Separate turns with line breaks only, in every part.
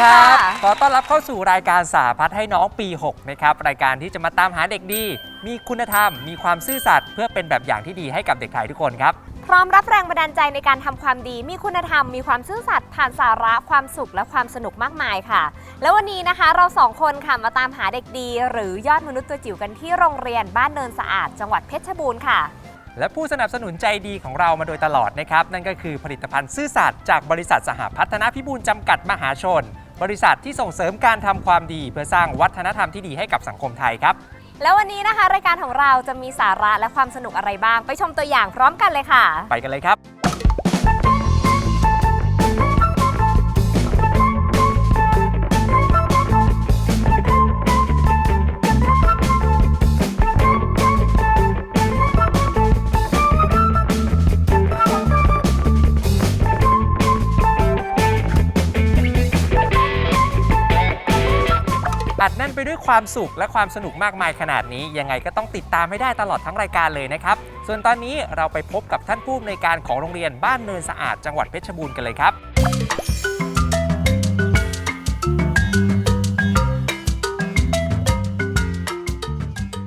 ครั
บ
สวัสดีค่ะ
ขอต้อนรับเข้าสู่รายการสาพัฒน์ให้น้องปี 6 นะครับ รายการที่จะมาตามหาเด็กดี มีคุณธรรม มีความซื่อสัตย์เพื่อเป็นแบบอย่างที่ดีให้กับเด็กไทยทุกคนครับ
พร้อมรับแรงบันดาลใจในการทำความดี มีคุณธรรม มีความซื่อสัตย์ผ่านสาระความสุขและความสนุกมากมายค่ะ แล้ววันนี้นะคะเราสองคนค่ะมาตามหาเด็กดี หรือยอดมนุษย์ตัวจิ๋วกันที่โรงเรียนบ้านเนินสะอาด จังหวัดเพชรบูรณ์ค่ะ
และผู้สนับสนุนใจดีของเรามาโดยตลอดนะครับ นั่นก็คือผลิตภัณฑ์ซื่อสัตย์จากบริษัทสหพัฒนพิบูลจำกัดมหาชน บริษัทที่ส่งเสริมการทำความดี เพื่อสร้างวัฒนธรรมที่ดีให้กับสังคมไทยครับ
แล้ววันนี้นะคะ รายการของเราจะมีสาระและความสนุกอะไรบ้าง ไปชมตัวอย่างพร้อมกันเลยค่ะ
ไปกันเลยครับ ไปด้วยความสุขและความสนุกมากมายขนาดนี้ ยังไงก็ต้องติดตามให้ได้ตลอดทั้งรายการเลยนะครับ ส่วนตอนนี้เราไปพบกับท่านผู้อำนวยการของโรงเรียนบ้านเนินสะอาดจังหวัดเพชรบูรณ์กันเลยครับ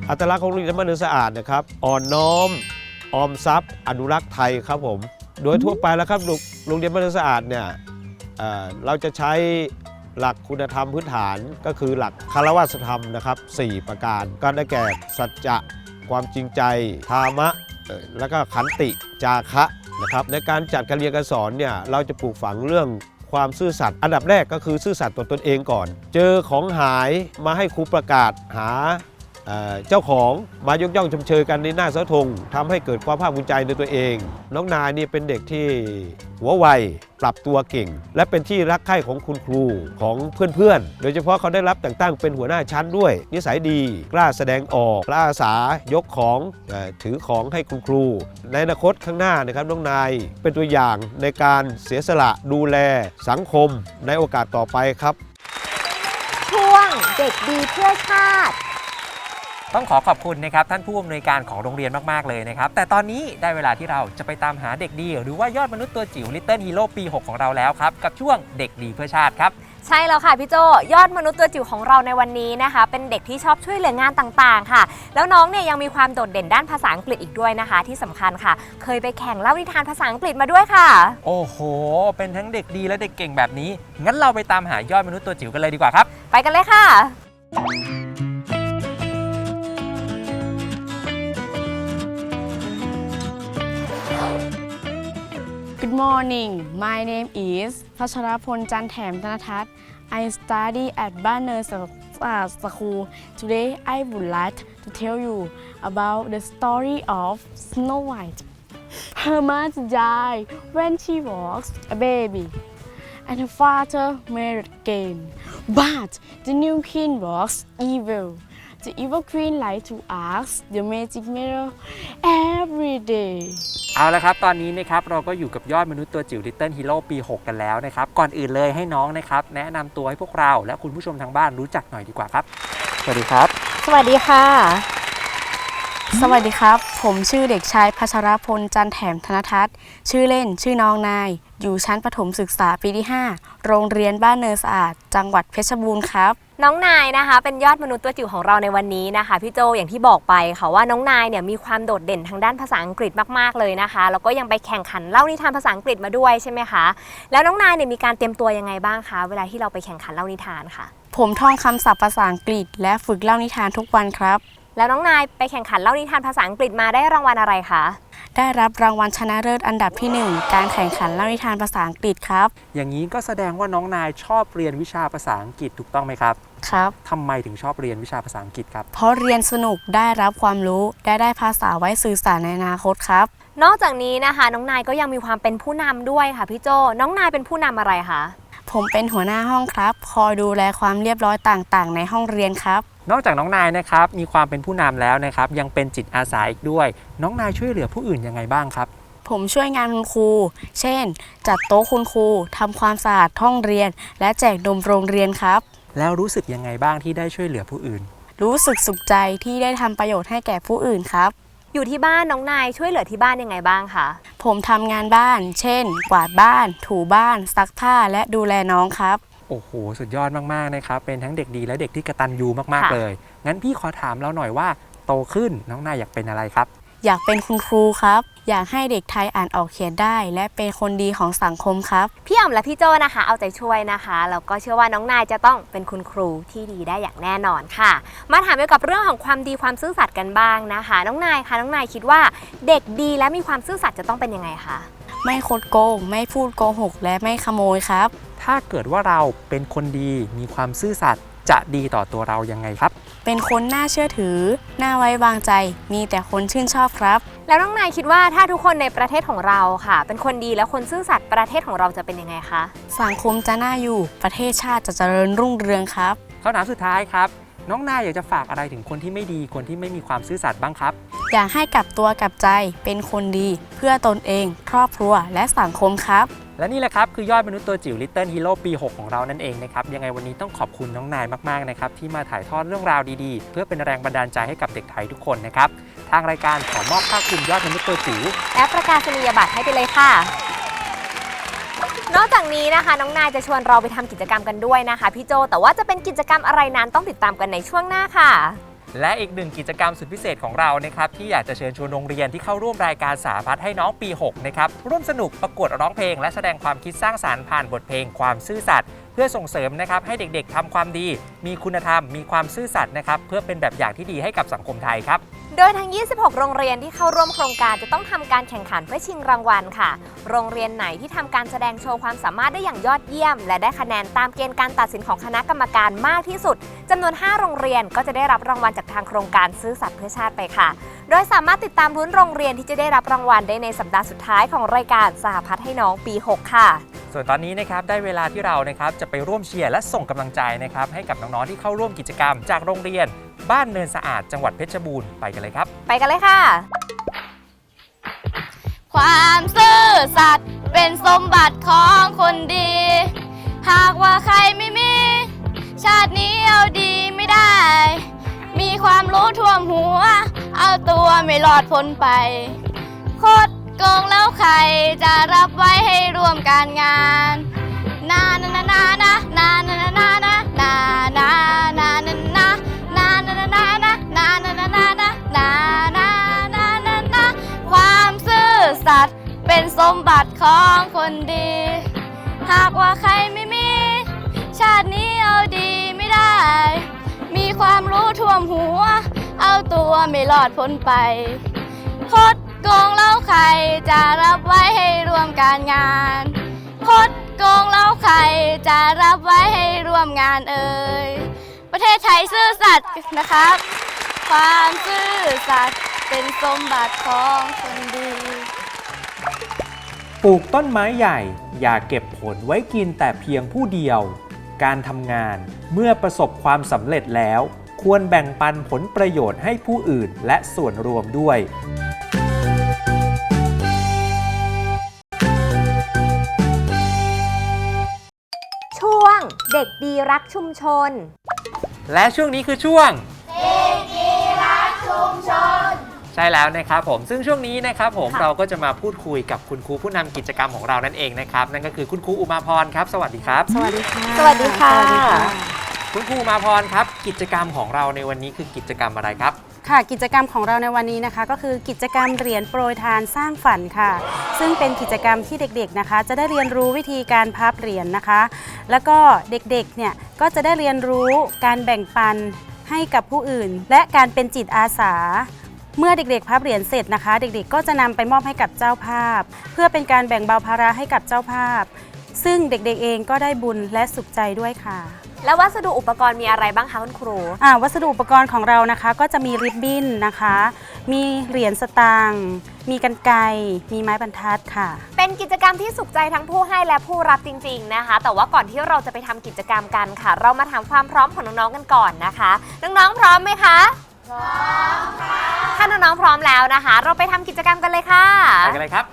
อัตลักษณ์ของโรงเรียนบ้านเนินสะอาดนะครับอ่อนน้อม ออมทรัพย์ อนุรักษ์ไทยครับผม โดยทั่วไปแล้วครับโรงโรงเรียนบ้านเนินสะอาดเนี่ยเอ่อเราจะใช้ หลักคุณธรรมพื้นฐานก็คือหลักคารวะธรรมนะครับ 4 ประการ ก็ได้แก่สัจจะความจริงใจธรรมะ แล้วก็ขันติจาคะนะครับในการจัดการเรียนการสอนเนี่ยเราจะปลูกฝังเรื่องความซื่อสัตย์อันดับแรกก็คือซื่อสัตย์ต่อตนเองก่อน เจอของหายมาให้ครูประกาศหา เจ้าของมายกย่องชมเชยกันในหน้าเสาธงทำให้เกิดความภาคภูมิใจในตัวเอง น้องนายนี่เป็นเด็กที่หัวไวปรับตัวเก่ง และเป็นที่รักใคร่ของคุณครูของเพื่อนๆ โดยเฉพาะเขาได้รับแต่งตั้งเป็นหัวหน้าชั้นด้วย นิสัยดี กล้าแสดงออก กล้าอาสายกของถือของให้คุณครู ในอนาคตข้างหน้านะครับน้องนายเป็นตัวอย่างในการเสียสละดูแลสังคมในโอกาสต่อไปครับ
ช่วงเด็กดีเพื่อชาติ
ต้องขอขอบคุณนะครับท่านผู้อำนวยการของโรงเรียนมาก ๆ เลยนะครับ แต่ตอนนี้ได้เวลาที่เราจะไปตามหาเด็กดี หรือว่ายอดมนุษย์ตัวจิ๋ว Little Hero ปี 6 ของเราแล้วครับ กับช่วงเด็กดีเพื่อชาติครับ
ใช่แล้วค่ะพี่โจยอดมนุษย์ตัวจิ๋วของเราในวันนี้นะคะ เป็นเด็กที่ชอบช่วยเหลืองานต่างๆ ค่ะ แล้วน้องเนี่ยยังมีความโดดเด่นด้านภาษาอังกฤษอีกด้วยนะคะ ที่สำคัญค่ะ เคยไปแข่งเล่านิทานภาษาอังกฤษมาด้วยค่ะ
โอ้โห เป็นทั้งเด็กดีและเด็กเก่งแบบนี้ งั้นเราไปตามหายอดมนุษย์ตัวจิ๋วกันเลยดีกว่าครับ
ไปกันเลยค่ะ
Good morning. My name is พัชรพลจันแถมธนทัศน์ I study at บ้านเนินสะอาด School. Today I would like to tell you about the story of Snow White. Her mother died when she was a baby, and her father married again. But the new queen was evil. The evil queen liked to ask the magic mirror every day.
เอาละครับ ตอนนี้นะครับเราก็อยู่กับยอดมนุษย์ตัวจิ๋ว Little Hero ปี 6 กันแล้วนะครับ ก่อนอื่นเลยให้น้องนะครับ แนะนำตัวให้พวกเราและคุณผู้ชมทางบ้านรู้จักหน่อยดีกว่าครับ สวัสดีครับ
สวัสดีค่ะ สวัสดีครับ ผมชื่อเด็กชายพัชรพลจันแถมธนทัศน์ ชื่อเล่นชื่อน้องนาย อยู่ชั้นประถมศึกษาปีที่ 5 โรงเรียนบ้านเนินสะอาด จังหวัดเพชรบูรณ์ครับ
น้องนายนะคะเป็นยอดมนุษย์ตัวจิ๋วของเราในวันนี้นะคะพี่โจอย่างที่บอกไปค่ะว่าน้องนายเนี่ยมีความโดดเด่นทางด้านภาษาอังกฤษมากๆเลยนะคะแล้วก็ยังไปแข่งขันเล่านิทานภาษาอังกฤษมาด้วยใช่ไหมคะแล้วน้องนายเนี่ยมีการเตรียมตัวยังไงบ้างคะเวลาที่เราไปแข่งขันเล่านิทานค่ะ
ผมท่องคำศัพท์ภาษาอังกฤษ และฝึกเล่านิทานทุกวันครับ
แล้วน้องนายไปแข่งขันเล่านิทานภาษาอังกฤษมาได้รางวัลอะไรคะ
ได้รับรางวัลชนะเลิศอันดับที่หนึ่งการแข่งขันเล่านิทานภาษาอังกฤษครับ
อย่างนี้ก็แสดงว่าน้องนายชอบเรียนวิชาภาษาอังกฤษถูกต้องไหมครับ
ครับ
ทำไมถึงชอบเรียนวิชาภาษาอังกฤษครับ
เพราะเรียนสนุกได้รับความรู้ได้ได้ภาษาไว้สื่อสารในอนาคตครับ
นอกจากนี้นะคะ น้องนายก็ยังมีความเป็นผู้นำด้วยค่ะพี่โจน้องนายเป็นผู้นำอะไรคะ
ผมเป็นหัวหน้าห้องครับ คอยดูแลความเรียบร้อยต่างๆ ในห้องเรียนครับ
นอกจากน้องนายนะครับมีความเป็นผู้นำแล้วนะครับ ยังเป็นจิตอาสาอีกด้วย น้องนายช่วยเหลือผู้อื่นยังไงบ้างครับ
ผมช่วยงานคุณครู เช่น จัดโต๊ะคุณครูทำความสะอาดห้องเรียน และแจกนมโรงเรียนครับ
แล้วรู้สึกยังไงบ้างที่ได้ช่วยเหลือผู้อื่น
รู้สึกสุขใจที่ได้ทำประโยชน์ให้แก่ผู้อื่นครับ
อยู่ที่บ้านน้องนายช่วยเหลือที่บ้านยังไงบ้างคะ
ผมทำงานบ้าน เช่น กวาดบ้าน ถูบ้าน ซักผ้า และดูแลน้องครับ
โอ้โห สุดยอดมาก ๆ นะครับ เป็นทั้งเด็กดีและเด็กที่กระตันยูมากๆเลย งั้นพี่ขอถามเราหน่อยว่า โตขึ้นน้องนายอยากเป็นอะไรครับ
อยากเป็นคุณครูครับ อยากให้เด็กไทยอ่านออกเขียนได้ และเป็นคนดีของสังคมครับ
พี่อ๋อมและพี่โจนะคะ เอาใจช่วยนะคะแล้วก็เชื่อว่าน้องนายจะต้องเป็นคุณครูที่ดีได้อย่างแน่นอนค่ะ มาถามเกี่ยวกับเรื่องของความดีความซื่อสัตย์กันบ้างนะคะ น้องนายคะน้องนายคิดว่าเด็กดีและมีความซื่อสัตย์จะต้องเป็นยังไงคะ
ไม่คดโกง ไม่พูดโกหก และไม่ขโมยครับ
ถ้าเกิดว่าเราเป็นคนดีมีความซื่อสัตย์ จะดีต่อตัวเรายังไงครับ
เป็นคนน่าเชื่อถือ น่าไว้วางใจ มีแต่คนชื่นชอบครับ
แล้วน้องนายคิดว่าถ้าทุกคนในประเทศของเราค่ะ เป็นคนดีและคนซื่อสัตย์ประเทศของเราจะเป็นยังไงคะ
สังคมจะน่าอยู่ประเทศชาติจะเจริญรุ่งเรืองครับ
คำถามสุดท้ายครับ น้องนายอยากจะฝากอะไรถึงคนที่ไม่ดีคนที่ไม่มีความซื่อสัตย์บ้างครับ
อยากให้กลับตัวกลับใจเป็นคนดี เพื่อตนเอง ครอบครัวและสังคมครับ
และนี่แหละครับ คือยอดมนุษย์ตัวจิ๋ว Little Hero ปี 6 ของเรานั่นเองนะครับ ยังไงวันนี้ต้องขอบคุณน้องนายมากๆนะครับ ที่มาถ่ายทอดเรื่องราวดีๆ เพื่อเป็นแรงบันดาลใจให้กับเด็กไทยทุกคนนะครับ ทางรายการขอมอบภาคภูมิยอดมนุษย์ตัวจิ๋ว
และประกาศนียบัตรให้ไปเลยค่ะ นอกจากนี้นะคะ น้องนายจะชวนเราไปทำกิจกรรมกันด้วยนะคะพี่โจแต่ว่าจะเป็นกิจกรรมอะไรนั้นต้องติดตามกันในช่วงหน้าค่ะ
และอีกหนึ่งกิจกรรมสุดพิเศษของเรานะครับที่อยากจะเชิญชวนโรงเรียนที่เข้าร่วมรายการสาพัฒน์ให้น้องปี 6 นะครับ ร่วมสนุกประกวดร้องเพลง และแสดงความคิดสร้างสารรค์ผ่านบทเพลงความซื่อสัตย์เพื่อส่งเสริมนะครับให้เด็กๆทำความดี มีคุณธรรม มีความซื่อสัตย์นะครับเพื่อเป็นแบบอย่างที่ดีให้กับสังคมไทยครับ
โดยทั้ง 26 โรงเรียนที่เข้าร่วมโครงการจะต้องทำการแข่งขันเพื่อชิงรางวัลค่ะ โรงเรียนไหนที่ทำการแสดงโชว์ความสามารถได้อย่างยอดเยี่ยม และได้คะแนนตามเกณฑ์การตัดสินของคณะกรรมการมากที่สุดจำนวน 5 โรงเรียนก็จะได้รับรางวัลจากทางโครงการซื่อสัตย์เพื่อชาติไปค่ะ โดยสามารถติดตามรุ้นโรงเรียนที่จะได้รับรางวัลได้ในสัปดาห์สุดท้ายของรายการสหพัฒน์ให้น้องปี 6 ค่ะ
ส่วนตอนนี้นะครับได้เวลาที่เรานะครับจะไปร่วมเชียร์และส่งกำลังใจนะครับให้กับน้องๆที่เข้าร่วมกิจกรรม จากโรงเรียน บ้านเนินสะอาดจังหวัดเพชรบูรณ์ไปกันเลยครับ
ไปกันเลยค่ะ
ความซื่อสัตย์เป็นสมบัติของคนดี หากว่าใครไม่มี ชาตินี้เอาดีไม่ได้ มีความรู้ท่วมหัว เอาตัวไม่รอดพ้นไปคดโกงแล้วใครจะรับไว้ให้ร่วมการงานนานานานานานานานานานานานานานานานานานา นานานานาความซื่อสัตย์เป็นสมบัติของคนดี หากว่าใครไม่มี ชาตินี้เอาดีไม่ได้ มีความรู้ท่วมหัว เอาตัวไม่รอดพ้นไปคดโกงแล้วใครจะรับไว้ให้ร่วมการงานคดโกงแล้วใครจะรับไว้ให้ร่วมงานเอ่ยประเทศไทยซื่อสัตย์นะครับ ความซื่อสัตย์เป็นสมบัติของคนดี
ปลูกต้นไม้ใหญ่ อย่าเก็บผลไว้กินแต่เพียงผู้เดียว การทำงานเมื่อประสบความสำเร็จแล้ว ควรแบ่งปันผลประโยชน์ให้ผู้อื่นและส่วนรวมด้วย
ช่วงเด็กดีรักชุมชน
และช่วงนี้คือช่วงเด็กดีรัก ชุมชน ใช่แล้วนะครับผมซึ่งช่วงนี้นะครับผม
ค่ะ
เราก็จะมาพูดคุยกับคุณครูผู้นำกิจกรรมของเรานั่นเองนะครับนั่นก็คือคุณครูอุมาพรครับ สวัสดีครับ
สวัสดีค่ะ
สวัสดีค่ะ
คุณครูมาพรครับ กิจกรรมของเราในวันนี้คือกิจกรรมอะไรครับ
ค่ะ กิจกรรมของเราในวันนี้นะคะ ก็คือกิจกรรมเหรียญโปรยทานสร้างฝันค่ะ ซึ่งเป็นกิจกรรมที่เด็กๆนะคะ จะได้เรียนรู้วิธีการพับเหรียญนะคะ แล้วก็เด็กๆเนี่ยก็จะได้เรียนรู้การแบ่งปัน ให้กับผู้อื่น และการเป็นจิตอาสา เมื่อเด็กๆพับเหรียญเสร็จนะคะ เด็กๆ ก็จะนำไปมอบให้กับเจ้าภาพ เพื่อเป็นการแบ่งเบาภาระให้กับเจ้าภาพ ซึ่งเด็กๆเองก็ได้บุญและสุขใจด้วยค่ะ
แล้ววัสดุอุปกรณ์มีอะไรบ้างคะคุณครู
อ่าวัสดุอุปกรณ์ของเรานะคะ ก็จะมีริบบิ้นนะคะ มีเหรียญสตางค์มีกันไกรมีไม้บรรทัดค่ะ
เป็นกิจกรรมที่สุขใจทั้งผู้ให้และผู้รับจริง ๆนะคะ แต่ว่าก่อนที่เราจะไปทำกิจกรรมกันค่ะ เรามาถามความพร้อมของน้องๆกันก่อนนะคะ น้องๆพร้อมไหมคะพร้อมค่ะถ้าน้องๆพร้อมแล้วนะคะ เราไปทำกิจกรรมกันเลยค่ะ
ไปกันเลยครับ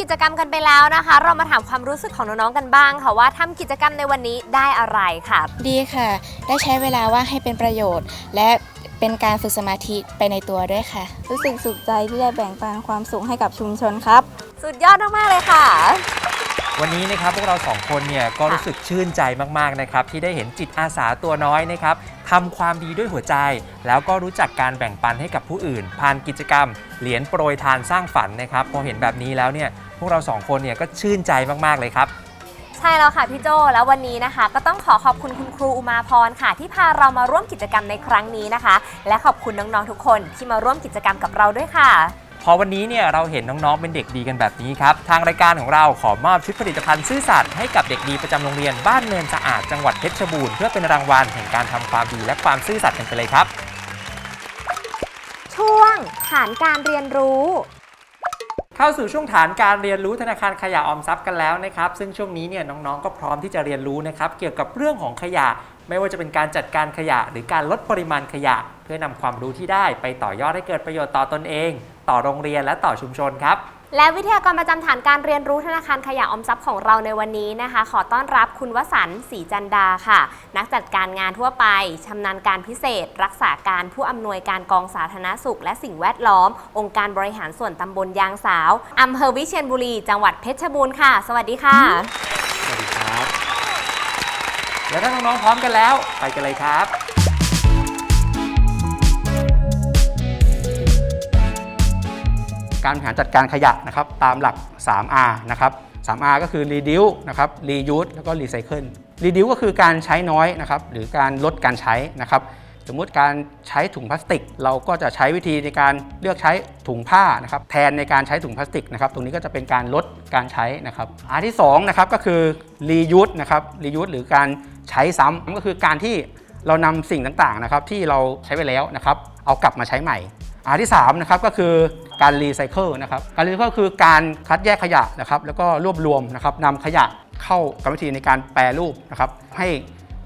กิจกรรมกันไปแล้วนะคะ เรามาถามความรู้สึกของน้องๆกันบ้างค่ะว่าทำกิจกรรมในวันนี้ได้อะไรค่ะ
ดีค่ะ ได้ใช้เวลาว่างให้เป็นประโยชน์ และเป็นการฝึกสมาธิไปในตัวด้วยค่ะ
รู้สึกสุขใจที่ได้แบ่งปันความสุขให้กับชุมชนครับ
สุดยอดมากๆเลยค่ะ
วันนี้นะครับพวกเราสองคนเนี่ยก็รู้สึกชื่นใจมากๆนะครับที่ได้เห็นจิตอาสาตัวน้อยนะครับทำความดีด้วยหัวใจ แล้วก็รู้จักการแบ่งปันให้กับผู้อื่น ผ่านกิจกรรม เหรียญโปรยทานสร้างฝันนะครับพอเห็นแบบนี้แล้วเนี่ย พวกเราสองคนเนี่ยก็ชื่นใจมากๆเลยครับ
ใช่แล้วค่ะพี่โจแล้ววันนี้นะคะ ก็ต้องขอขอบคุณคุณครูอุมาพรค่ะ ที่พาเรามาร่วมกิจกรรมในครั้งนี้นะคะ และขอบคุณน้องๆทุกคนที่มาร่วมกิจกรรมกับเราด้วยค่ะ
พอวันนี้เนี่ยเราเห็นน้องๆเป็นเด็กดีกันแบบนี้ครับ ทางรายการของเราขอมอบชุดผลิตภัณฑ์ซื่อสัตย์ให้กับเด็กดีประจำโรงเรียนบ้านเนินสะอาดจังหวัดเพชรบูรณ์เพื่อเป็นรางวัลแห่งการทำความดีและความซื่อสัตย์กันไปเลยครับ
ช่วงฐานการเรียนรู้
เข้าสู่ช่วงฐานการเรียนรู้ธนาคารขยะออมทรัพย์กันแล้วนะครับ ซึ่งช่วงนี้เนี่ยน้องๆ ก็พร้อมที่จะเรียนรู้นะครับเกี่ยวกับเรื่องของขยะ ไม่ว่าจะเป็นการจัดการขยะ หรือการลดปริมาณขยะ เพื่อนำความรู้ที่ได้ไปต่อยอดให้เกิดประโยชน์ต่อตนเอง ต่อโรงเรียนและต่อชุมชนครับ
และวิทยากรประจำฐานการเรียนรู้ธนาคารขยะออมทรัพย์ของเราในวันนี้นะคะ ขอต้อนรับคุณวสันต์ศรีจันดาค่ะ นักจัดการงานทั่วไปชำนาญการพิเศษ รักษาการผู้อำนวยการกองสาธารณสุข และสิ่งแวดล้อม องค์การบริหารส่วนตำบลยางสาวอำเภอวิเชียรบุรี จังหวัดเพชรบูรณ์ค่ะ สวัสดีค่ะ
สวัสดีครับ แล้วถ้าน้องๆพร้อมกันแล้ว ไปกันเลยครับ
การบริหารจัดการขยะนะครับตามหลัก 3R นะครับ 3R ก็คือ reduce นะครับ reuse แล้วก็ recycle reduce ก็คือการใช้น้อยนะครับหรือการลดการใช้นะครับสมมุติการใช้ถุงพลาสติก เราก็จะใช้วิธีในการเลือกใช้ถุงผ้านะครับแทนในการใช้ถุงพลาสติกนะครับตรงนี้ก็จะเป็นการลดการใช้นะครับอันที่2นะครับก็คือ reuse นะครับ reuse หรือการใช้ซ้ำก็คือการที่เรานำสิ่งต่างๆนะครับที่เราใช้ไปแล้วนะครับเอากลับมาใช้ใหม่ อันที่3นะครับก็คือการรีไซเคิลนะครับการรีไซเคิลคือการคัดแยกขยะนะครับแล้วก็รวบรวมนะครับนำขยะเข้ากรรมวิธีในการแปรรูปนะครับให้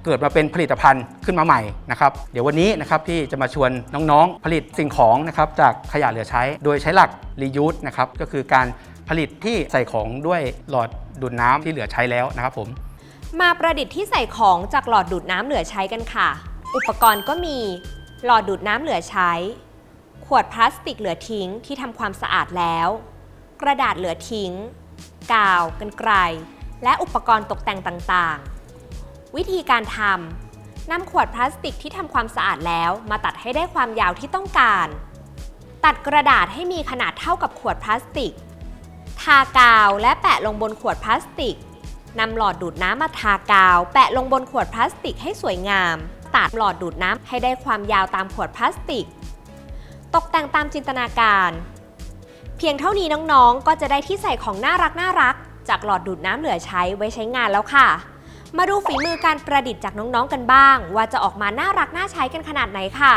เกิดมาเป็นผลิตภัณฑ์ขึ้นมาใหม่นะครับเดี๋ยววันนี้นะครับที่จะมาชวนน้องๆผลิตสิ่งของนะครับจากขยะเหลือใช้ โดยใช้หลัก reuse นะครับก็คือการผลิตที่ใส่ของด้วยหลอดดูดน้ำที่เหลือใช้แล้วนะครับผม
มาประดิษฐ์ที่ใส่ของจากหลอดดูดน้ำเหลือใช้กันค่ะ อุปกรณ์ก็มีหลอดดูดน้ำเหลือใช้ ขวดพลาสติกเหลือทิ้งที่ทำความสะอาดแล้ว กระดาษเหลือทิ้ง กาว กันไกล และอุปกรณ์ตกแต่งต่างๆ วิธีการทำนำขวดพลาสติกที่ทำความสะอาดแล้วมาตัดให้ได้ความยาวที่ต้องการ ตัดกระดาษให้มีขนาดเท่ากับขวดพลาสติก ทากาวและแปะลงบนขวดพลาสติกนำหลอดดูดน้ำมาทากาว แปะลงบนขวดพลาสติกให้สวยงาม ตัดหลอดดูดน้ำให้ได้ความยาวตามขวดพลาสติก ตกแต่งตามจินตนาการ เพียงเท่านี้น้องๆ ก็จะได้ที่ใส่ของน่ารักน่ารัก จากหลอดดูดน้ำเหลือใช้ไว้ใช้งานแล้วค่ะ มาดูฝีมือการประดิษฐ์จากน้องๆกันบ้าง ว่าจะออกมาน่ารักน่าใช้กันขนาดไหนค่ะ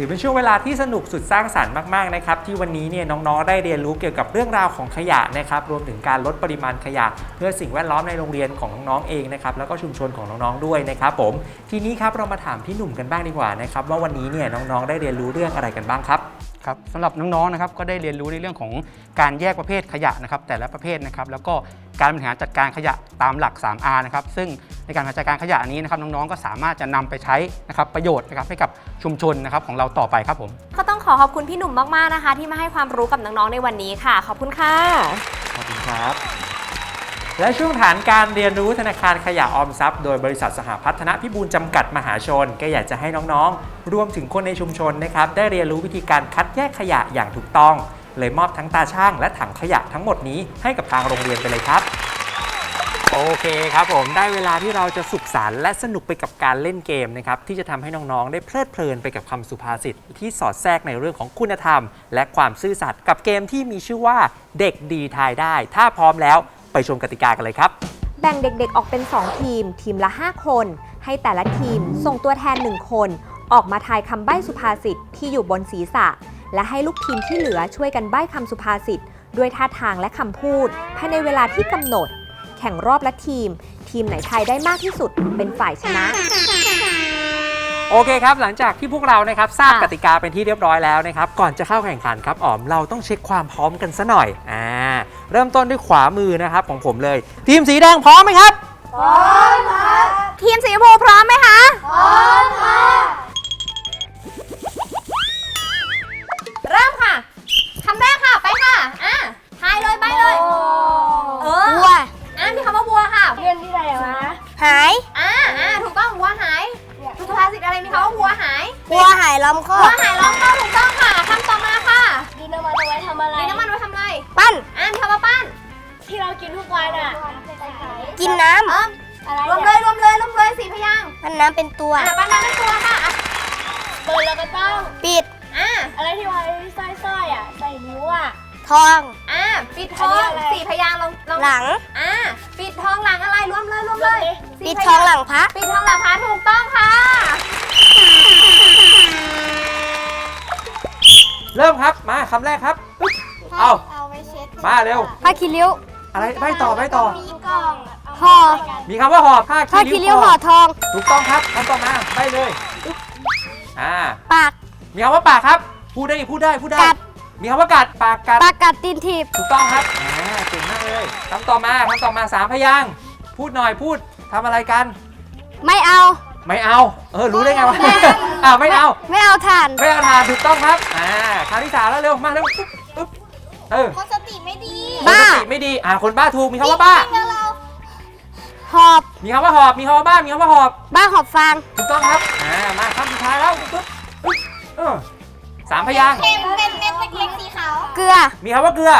ถือเป็นช่วงเวลาที่สนุกสุดสร้างสรรค์มากๆนะครับที่วันนี้เนี่ยน้องๆได้เรียนรู้เกี่ยวกับเรื่องราวของขยะนะครับรวมถึงการลดปริมาณขยะ เพื่อสิ่งแวดล้อมในโรงเรียนของน้องๆเองนะครับแล้วก็ชุมชนของน้องๆด้วยนะครับผมทีนี้ครับเรามาถามพี่หนุ่มกันบ้างดีกว่านะครับว่าวันนี้เนี่ยน้องๆได้เรียนรู้เรื่องอะไรกันบ้างครับ
ครับสำหรับน้องๆนะครับก็ได้เรียนรู้ในเรื่องของการแยกประเภทขยะนะครับแต่ละประเภทนะครับแล้วก็การบริหารจัดการขยะตามหลัก 3R นะครับซึ่งในการบริหารจัดการขยะนี้นะครับน้องๆก็สามารถจะนำไปใช้นะครับประโยชน์นะครับให้กับชุมชนนะครับของเราต่อไปครับผม
ก็ต้องขอขอบคุณพี่หนุ่มมากๆนะคะ ที่มาให้ความรู้กับน้องๆในวันนี้ค่ะ ขอบคุณค่ะ
ขอบคุณครับ และช่วงฐานการเรียนรู้ธนาคารขยะออมทรัพย์ โดยบริษัทสหพัฒนพิบูลจำกัดมหาชน ก็อยากจะให้น้องๆ รวมถึงคนในชุมชนนะครับได้เรียนรู้วิธีการคัดแยกขยะอย่างถูกต้อง เลยมอบทั้งตาช่างและถังขยะทั้งหมดนี้ให้กับทางโรงเรียนไปเลยครับ โอเคครับผมได้เวลาที่เราจะสุขสันต์และสนุกไปกับการเล่นเกมนะครับที่จะทำให้น้องๆ ได้เพลิดเพลินไปกับคำสุภาษิตที่สอดแทรกในเรื่องของคุณธรรม และความซื่อสัตย์กับเกมที่มีชื่อว่าเด็กดีทายได้ ถ้าพร้อมแล้ว ไปชมกติกากันเลยครับ
แบ่งเด็กๆออกเป็น 2 ทีม ทีมละ 5 คน ให้แต่ละทีมส่งตัวแทน 1 คน ออกมาทายคำใบ้สุภาษิตที่อยู่บนศีรษะ และให้ลูกทีมที่เหลือช่วยกันใบ้คำสุภาษิตด้วยท่าทางและคำพูด ภายในเวลาที่กำหนด แข่งรอบละทีม ทีมไหนทายได้มากที่สุดเป็นฝ่ายชนะ
โอเคครับ หลังจากที่พวกเรานะครับทราบ
ค่ะ
กติกาเป็นที่เรียบร้อยแล้วนะครับ ก่อนจะเข้าแข่งขันครับอ๋อมเราต้องเช็คความพร้อมกันซะหน่อยอ่า เริ่มต้นด้วยขวามือนะครับของผมเลย ทีมสีแดงพร้อมไหมครับ
ทีมสีชมพูพร้อมไหมคะ
พร้อมค่ะ
เริ่มค่ะคำแรกค่ะไปค่ะอะทายเลยใบเลยเออ
วัว
อะมีคำว่าวัวค่ะ
เรียนที่ไหนวะหาย
อ่าอ่าถูกต้องวัวหายสุภาษิตอะไรมีคำว่าวัวหาย
วัวหายล้อมคอ
วัวหายร้องก็ถูกต้องค่ะคำต่อมาค่ะ
ดินน้ำมันเอาไว้ทำอะไร
มีน้ำมันไว้ทำอะไร
ปั้น
อ่ามีคำว่าปั้น
ที่เรากินทุกวันอะกินน้
เออำ
อะไร
รวมเลยรวมเลยรวมเลยสี่พยางค์
ปั้นน้ำเป็นตัว
อ่าปั้นน้ำเป็นตัวค่ะอะ
เปิดแล้วก็ต้อง ปิด
อ่า
อะไรที่ไว้สร้อยๆอะใส่นิ้วอะ ทอง
อ่าปิดท
อัน
อ
นี้
ง
อะไร
สี่พยางค์ลงลง
หลัง
อ่าปิดทองหลังอะไรรวมเลยรวมเลย
ปิด
สี่พ
ทอง
ยา
หลั
ค์
งพระ
ปิดทองหลังพระถูกต้องค่ะ
เริ่มครับมาคำแรกครับปึ๊บเอา
เอาไว้เช็ด
มาเร็ว
ผ้าคีริ้ว
อะไรใบต่อใบต่อ
มีกล่องห่อ
มีคำว่าหอบผ้า
ผ้าคี
คี
ริ้วห่อทอง
ถูกต้องครับคำต่อมาใบเลยปึ๊บอ่า
ปาก
มีคำว่าปากครับ พูดได้พูดได้พูดได้
กัด
มีคำว่ากัดปากกัด
ปากกัดตีนถีบ
ถูกต้องครับอ่าเก่งมากเลยคำต่อมาคำต่อมาสามพยางค์พูดหน่อยพูดทำอะไรกัน
ไม่เอา
ไม่เอา เออรู้ได้ไงวะอ่าไม่เอา
ไม่เอาถ่าน
ไม่เอาทานถูกต้องครับ อ่าคำที่สามแล้วเร็วมาเร็วปึ๊บปึ๊บ เออ
คนสติไม่ดี
คนสติไม่ดีอ่าคนบ้าถูกมีคำว่าบ้า
หอบ
มีคำว่าหอบมีคำว่าบ้ามีคำว่าหอบ
บ้าหอบฟาง
ถูกต้องครับอ่ามาคำสุดท้ายแล้วปึ๊บปึ๊บเออสามพยางค์
เป็นเป็นเม็ดเล็กๆสีขาวเกลือ
มีคำว่าเกลือ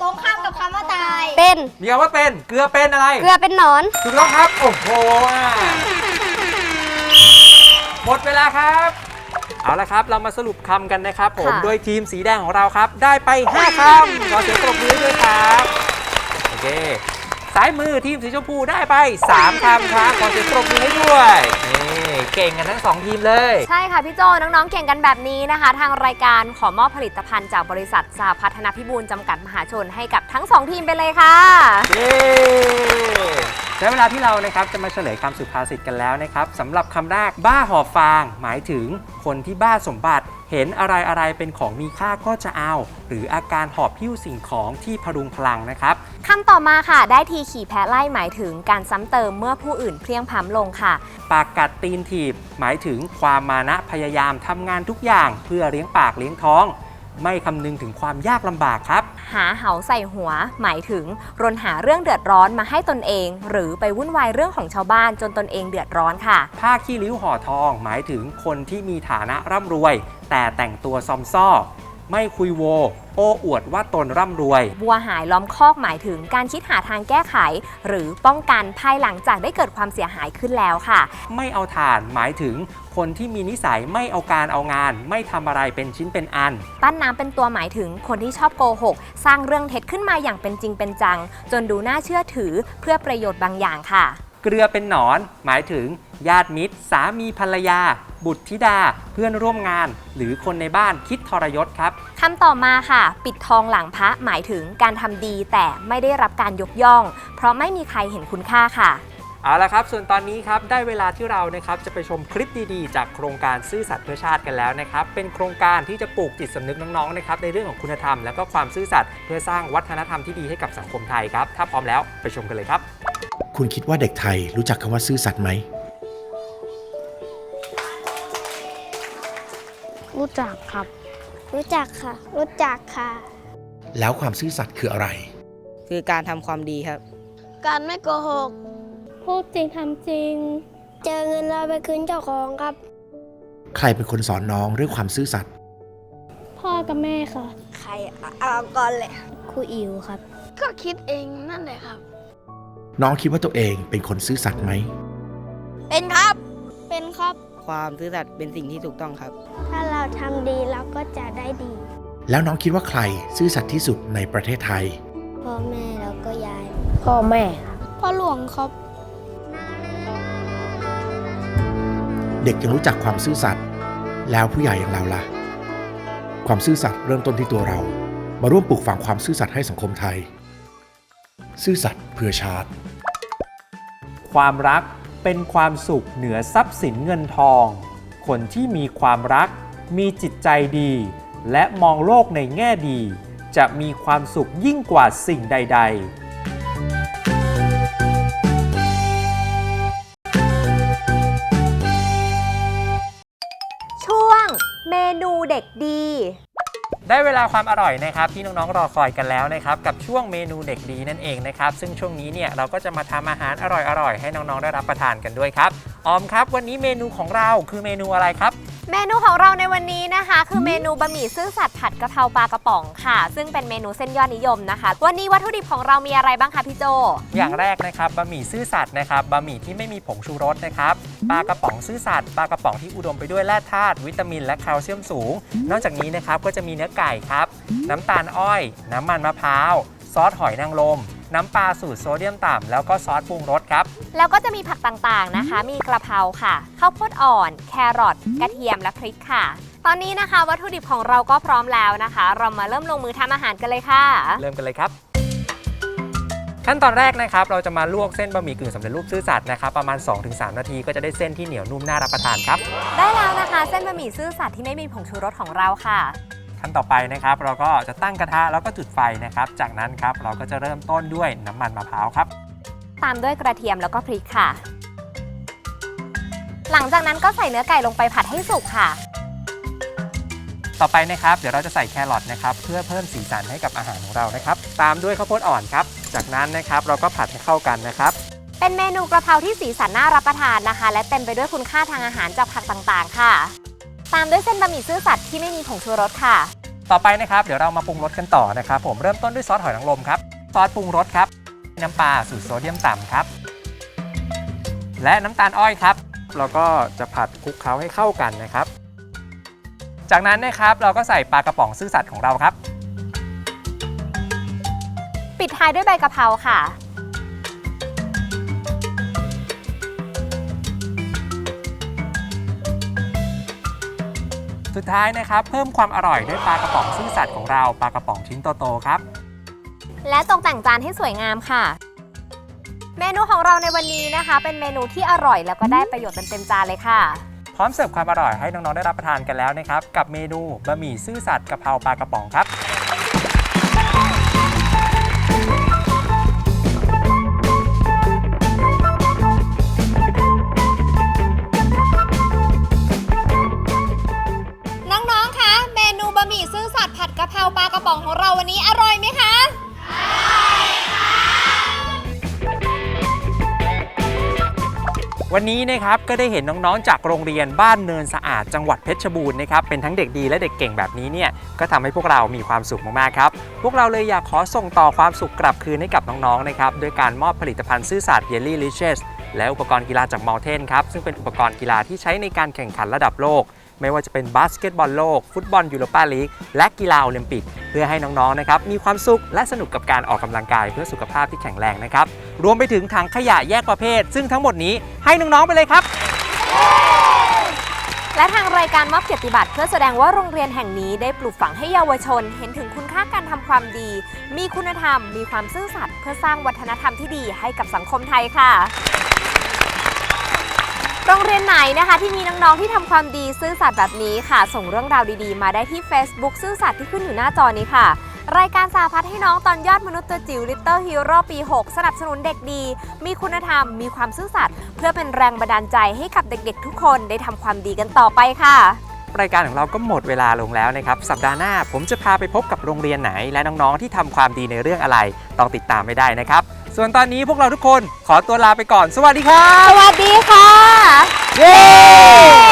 ตรงข้ามกับคำว่าตายเป็น
มีคำว่าเป็นเกลือเป็นอะไร
เกลือเป็นหนอน
ถูกต้องครับ โอ้โหอะหมดเวลาครับ เอาละครับ เรามาสรุปคำกันนะครับ ผม
ค่ะ
โดยทีมสีแดงของเราครับ ได้ไป 5คำขอเสียงปรบมือด้วยครับ โอเคสายมือทีมสีชมพูได้ไป 3คำครับขอเสียงปรบมือให้ด้วยนี่เก่งกันทั้ง2ทีมเลย
ใช่ค่ะพี่โจน้องๆเก่งกันแบบนี้นะคะ ทางรายการขอมอบผลิตภัณฑ์จากบริษัทสหพัฒนพิบูลจำกัดมหาชนให้กับทั้งสองทีมไปเลยค่ะ
เย้ ได้เวลาที่เรานะครับจะมาเฉลยคำสุภาษิตกันแล้วนะครับสำหรับคำแรกบ้าหอบฟาง หมายถึงคนที่บ้าสมบัติเห็นอะไรอะไรเป็นของมีค่าก็จะเอา หรืออาการหอบพิ้วสิ่งของที่พรุงพลังนะครับ
คำต่อมาค่ะ ได้ทีขี่แพะไล่หมายถึงการซ้ำเติมเมื่อผู้อื่นเพลียงพล้ำลงค่ะ
ปากกัดตีนถีบ หมายถึงความมานะพยายามทำงานทุกอย่าง เพื่อเลี้ยงปากเลี้ยงท้อง ไม่คำนึงถึงความยากลำบากครับ
หาเหาใส่หัว หมายถึง รนหาเรื่องเดือดร้อนมาให้ตนเอง หรือไปวุ่นวายเรื่องของชาวบ้านจนตนเองเดือดร้อนค่ะ
ผ้าขี้ริ้วห่อทอง หมายถึงคนที่มีฐานะร่ำรวย แต่แต่งตัวซอมซ่อ ไม่คุยโว โอ้อวดว่าตนร่ำรวย
วัวหายล้อมคอกหมายถึงการคิดหาทางแก้ไข หรือป้องกันภายหลังจากได้เกิดความเสียหายขึ้นแล้วค่ะ
ไม่เอาฐานหมายถึงคนที่มีนิสัยไม่เอาการเอางาน ไม่ทำอะไรเป็นชิ้นเป็นอัน
ปั้นน้ำเป็นตัวหมายถึงคนที่ชอบโกหก สร้างเรื่องเท็จขึ้นมาอย่างเป็นจริงเป็นจัง จนดูน่าเชื่อถือเพื่อประโยชน์บางอย่างค่ะ
เกลือเป็นหนอน หมายถึงญาติมิตร สามีภรรยา บุตรธิดา เพื่อนร่วมงาน หรือคนในบ้านคิดทรยศครับ
คำต่อมาค่ะ ปิดทองหลังพระหมายถึงการทำดีแต่ไม่ได้รับการยกย่อง เพราะไม่มีใครเห็นคุณค่าค่ะ
เอาละครับ ส่วนตอนนี้ครับได้เวลาที่เรานะครับจะไปชมคลิปดีๆ จากโครงการซื่อสัตย์เพื่อชาติกันแล้วนะครับ เป็นโครงการที่จะปลูกจิตสำนึกน้องๆนะครับในเรื่องของคุณธรรมและก็ความซื่อสัตย์เพื่อสร้างวัฒนธรรมที่ดีให้กับสังคมไทยครับ ถ้าพร้อมแล้วไปชมกันเลยครับ
คุณคิดว่าเด็กไทยรู้จักคำว่าซื่อสัตย์ไหม
จักครับ
รู้จักค่ะ รู้จักค่ะ
แล้วความซื่อสัตย์คืออะไร
คือการทำความดีครับ
การไม่โกหก
พูดจริงทำจริง
เจอเงินเราไปคืนเจ้าของครับ
ใครเป็นคนสอนน้องเรื่องความซื่อสัตย์
พ่อกับแม่ค่ะ
ใครเอาก่อนเลย
ครูอิ๋วครับ
ก็คิดเองนั่นแหละครับ
น้องคิดว่าตัวเองเป็นคนซื่อสัตย์ไหม
เป็นครับ เป็นครับ
ความซื่อสัตย์เป็นสิ่งที่ถูกต้องครับ
ถ้าเราทำดีเราก็จะได้ดี
แล้วน้องคิดว่าใครซื่อสัตย์ที่สุดในประเทศไทย
พ่อแม่แล้วก็ยาย
พ่อแม่
พ่อหลวงครับ
เด็กยังรู้จักความซื่อสัตย์แล้วผู้ใหญ่อย่างเราล่ะ ความซื่อสัตย์เริ่มต้นที่ตัวเรา มาร่วมปลูกฝังความซื่อสัตย์ให้สังคมไทย ซื่อสัตย์เพื่อชาติ
ความรัก เป็นความสุขเหนือทรัพย์สินเงินทอง คนที่มีความรัก มีจิตใจดี และมองโลกในแง่ดี จะมีความสุขยิ่งกว่าสิ่งใด ๆ ได้เวลาความอร่อยนะครับที่น้องๆรอคอยกันแล้วนะครับกับช่วงเมนูเด็กดีนั่นเองนะครับซึ่งช่วงนี้เนี่ยเราก็จะมาทำอาหารอร่อยๆให้น้องๆได้รับประทานกันด้วยครับออมครับ วันนี้เมนูของเราคือเมนูอะไรครับ
เมนูของเราในวันนี้นะคะ คือเมนูบะหมี่ซื่อสัตย์ผัดกะเพราปลากระป๋องค่ะ ซึ่งเป็นเมนูเส้นยอดนิยมนะคะ วันนี้วัตถุดิบของเรามีอะไรบ้างคะพี่โจ
อย่างแรกนะครับบะหมี่ซื่อสัตย์นะครับบะหมี่ที่ไม่มีผงชูรสนะครับปลากระป๋องซื่อสัตย์ปลากระป๋องที่อุดมไปด้วยแร่ธาตุวิตามินและแคลเซียมสูง นอกจากนี้นะครับก็จะมีเนื้อไก่ครับ น้ำตาลอ้อย น้ำมันมะพร้าว ซอสหอยนางรม น้ำปลาสูตรโซเดียมต่ำแล้วก็ซอสปรุงรสครับ
แล้วก็จะมีผักต่างๆนะคะ มีกระเพราค่ะข้าวโพดอ่อน แครอทกระเทียมและพริกค่ะ ตอนนี้นะคะ วัตถุดิบของเราก็พร้อมแล้วนะคะ เรามาเริ่มลงมือทำอาหารกันเลยค่ะ
เริ่มกันเลยครับ ขั้นตอนแรกนะครับ เราจะมาลวกเส้นบะหมี่กึ่งสำเร็จรูปซื่อสัตย์นะครับประมาณ 2-3 นาทีก็จะได้เส้นที่เหนียวนุ่มน่ารับประทานครับ
ได้แล้วนะคะ เส้นบะหมี่ซื่อสัตย์ที่ไม่มีผงชูรสของเราค่ะ
ขั้นต่อไปนะครับ เราก็จะตั้งกระทะแล้วก็จุดไฟนะครับ จากนั้นครับเราก็จะเริ่มต้นด้วยน้ำมันมะพร้าวครับ
ตามด้วยกระเทียมแล้วก็พริกค่ะ หลังจากนั้นก็ใส่เนื้อไก่ลงไปผัดให้สุกค่ะ
ต่อไปนะครับ เดี๋ยวเราจะใส่แครอทนะครับ เพื่อเพิ่มสีสันให้กับอาหารของเรานะครับ ตามด้วยข้าวโพดอ่อนครับ จากนั้นนะครับเราก็ผัดให้เข้ากันนะครับ
เป็นเมนูกระเพราที่สีสันน่ารับประทานนะคะ และเต็มไปด้วยคุณค่าทางอาหารจากผักต่างๆ ค่ะ ตามด้วยเส้นบะหมี่ซื่อสัตย์ที่ไม่มีผงชูรสค่ะ
ต่อไปนะครับเดี๋ยวเรามาปรุงรสกันต่อนะครับ ผมเริ่มต้นด้วยซอสหอยนางรมครับซอสปรุงรสครับ น้ำปลาสูตรโซเดียมต่ำครับ และน้ำตาลอ้อยครับ เราก็จะผัดคลุกเคล้าให้เข้ากันนะครับ จากนั้นนะครับเราก็ใส่ปลากระป๋องซื่อสัตย์ของเราครับ
ปิดท้ายด้วยใบกะเพราค่ะ
สุดท้ายนะครับ เพิ่มความอร่อยด้วยปลากระป๋องซื่อสัตย์ของเราปลากระป๋องชิ้นโตๆครับ
และตกแต่งจานให้สวยงามค่ะ เมนูของเราในวันนี้นะคะ เป็นเมนูที่อร่อยแล้วก็ได้ประโยชน์เต็มๆจานเลยค่ะ
พร้อมเสิร์ฟความอร่อยให้น้องๆได้รับประทานกันแล้วนะครับ กับเมนูบะหมี่ซื่อสัตย์กะเพราปลากระป๋องครับ
วันนี้
นะครับก็ได้เห็นน้องๆ จากโรงเรียนบ้านเนินสะอาดจังหวัดเพชรบูรณ์นะครับเป็นทั้งเด็กดีและเด็กเก่งแบบนี้เนี่ยก็ทำให้พวกเรามีความสุขมากๆครับพวกเราเลยอยากขอส่งต่อความสุขกลับคืนให้กับน้องๆนะครับด้วยการมอบผลิตภัณฑ์ซื่อสัตย์เยลลี่ลิเชสและอุปกรณ์กีฬาจากมอลเทนครับซึ่งเป็นอุปกรณ์กีฬาที่ใช้ในการแข่งขันระดับโลก ไม่ว่าจะเป็นบาสเกตบอลโลก ฟุตบอลยูโรปาลีก และกีฬาโอลิมปิก เพื่อให้น้องๆนะครับมีความสุขและสนุกกับการออกกำลังกายเพื่อสุขภาพที่แข็งแรงนะครับ รวมไปถึงถังขยะแยกประเภท ซึ่งทั้งหมดนี้ให้น้องๆไปเลยครับ
และทางรายการมอบเกียรติบัตรเพื่อแสดงว่าโรงเรียนแห่งนี้ได้ปลูกฝังให้เยาวชน เห็นถึงคุณค่าการทำความดี มีคุณธรรม มีความซื่อสัตย์เพื่อสร้างวัฒนธรรมที่ดีให้กับสังคมไทยค่ะ โรงเรียนไหนนะคะที่มีน้อง ๆ ที่ทำความดีซื่อสัตย์แบบนี้ค่ะ ส่งเรื่องราวดีๆ มาได้ที่ Facebook ซื่อสัตย์ที่ขึ้นอยู่หน้าจอนี้ค่ะ รายการสาพัฒให้น้องตอนยอดมนุษย์ตัวจิ๋ว Little Hero ปี 6 สนับสนุนเด็กดี มีคุณธรรม มีความซื่อสัตย์เพื่อเป็นแรงบันดาลใจให้กับเด็ก ๆ ทุกคนได้ทำความดีกันต่อไปค่ะ
รายการของเราก็หมดเวลาลงแล้วนะครับ สัปดาห์หน้าผมจะพาไปพบกับโรงเรียนไหน และน้อง ๆ ที่ทำความดีในเรื่องอะไร ต้องติดตามไม่ได้นะครับ ส่วนตอนนี้พวกเราทุกคนขอตัวลาไปก่อน สวัสดีครับ
สวัสดีค่ะ
เย้